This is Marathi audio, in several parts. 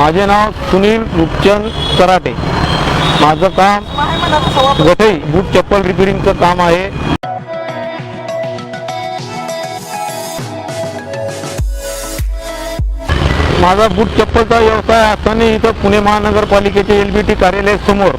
माझे नाव सुनील रूपचंद कराटे. माझं काम गठई बूट चप्पल रिपेरिंगचं काम आहे. माझा बूट चप्पलचा व्यवसाय असताना इथं पुणे महानगरपालिकेचे एल बी टी कार्यालयासमोर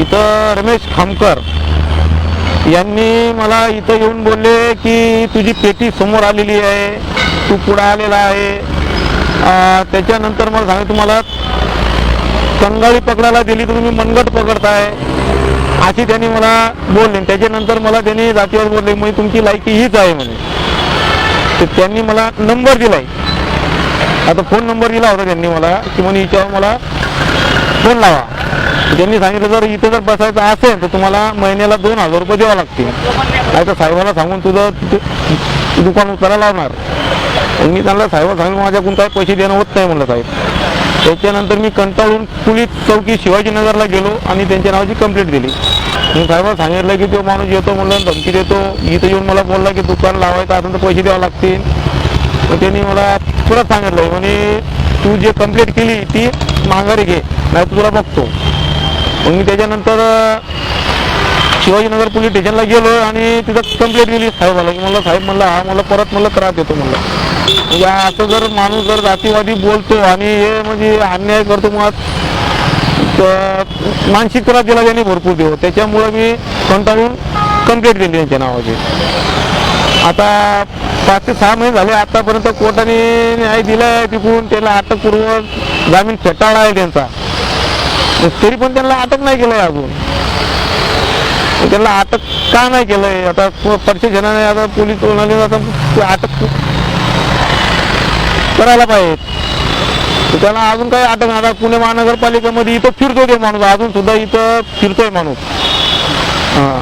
इथं रमेश खामकर यांनी मला इथं येऊन बोलले की तुझी पेटी समोर आलेली आहे तू पुढे आलेला आहे. त्याच्यानंतर मला सांगा तुम्हाला कंगाळी पकडायला दिली तर तुम्ही मनगट पकडताय अशी त्यांनी मला बोलले. त्याच्यानंतर मला त्यांनी जातीवर बोलले म्हणजे तुमची लायकी हीच आहे म्हणे. तर त्यांनी मला नंबर दिलाय. आता फोन नंबर दिला होता त्यांनी मला की म्हणे हिच्यावर मला फोन लावा. त्यांनी सांगितलं जर इथं जर बसायचं असेल तर तुम्हाला महिन्याला दोन हजार रुपये द्यावं लागतील. आता साहेबाला सांगून तुझं दुकान उचलायला लावणार. मग मी त्यांना साहेबाला सांगितलं माझ्याकडून काय पैसे देणं होत नाही म्हणलं साहेब. त्याच्यानंतर मी कंटाळून पोलीस चौकी शिवाजीनगरला गेलो आणि त्यांच्या नावाची कंप्लेंट दिली. मी साहेबाला सांगितलं की तो माणूस येतो म्हणलं धमकी देतो. इथं येऊन मला बोलला की दुकान लावायचं असेल तर पैसे द्यावे लागतील. मग त्यांनी मला परत सांगितलं. म्हणे तू जे कंप्लेंट केली ती माघारी घे नाही तर तुला बघतो. मग मी त्याच्यानंतर शिवाजीनगर पोलीस स्टेशनला गेलो आणि तिथं कंप्लेंट गेली साहेबाला की म्हणलं साहेब म्हणलं हा मला परत म्हणलं त्रास देतो म्हणलं. म्हणजे असं जर माणूस जर जातीवादी बोलतो आणि हे म्हणजे अन्याय करतो मग मानसिक त्रास दिला त्याने भरपूर देऊ त्याच्यामुळं मी कंटाळून कंप्लेंट केली त्यांच्या नावाची. आता पाच ते सहा महिने झाले आतापर्यंत कोर्टाने न्याय दिलाय तिकडून त्याला अटकपूर्वक जामीन फेटाळला आहे त्यांचा. तरी पण त्यांना अटक नाही केलंय अजून. त्यांना अटक का नाही केलंय? आता प्रत्येक आता पोलीस आता अटक करायला पाहिजे त्याला अजून काही अटक आता पुणे महानगरपालिकेमध्ये इथं फिरतो ते माणूस. अजून सुद्धा इथं फिरतोय माणूस. हा.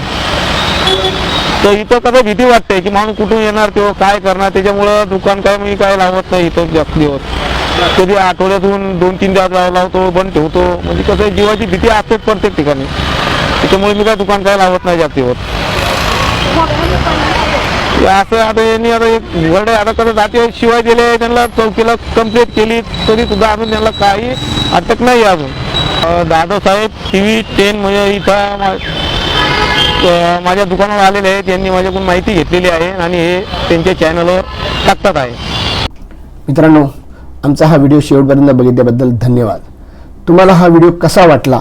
तर इथं कसं भीती वाटते की माणूस कुठून येणार तो काय करणार? त्याच्यामुळं दुकान काय मी काय लावत नाही इथं जास्त दिवस. कधी आठवड्यातून दोन तीन दिवस लावतो बंद ठेवतो. म्हणजे कसं जीवाची भीती असतेच प्रत्येक ठिकाणी. त्याच्यामुळे मी काय दुकान काय लावत नाही जातीवर. असं आता यांनी आता एक वर्डे आता कसं जाती शिवाय दिले त्यांना चौकीला कंप्लीट केली तरी सुद्धा अजून त्यांना काही अटक नाही अजून. अं, दादासाहेब टी व्ही टेन म्हणजे इथं माझ्या दुकानावर आलेले आहेत त्यांनी माझ्याकडून माहिती घेतलेली आहे आणि हे त्यांच्या चॅनलवर टाकतात आहे. मित्रांनो आमचा हा व्हिडिओ शेवटपर्यंत बघितल्याबद्दल धन्यवाद. तुम्हाला हा व्हिडिओ कसा वाटला?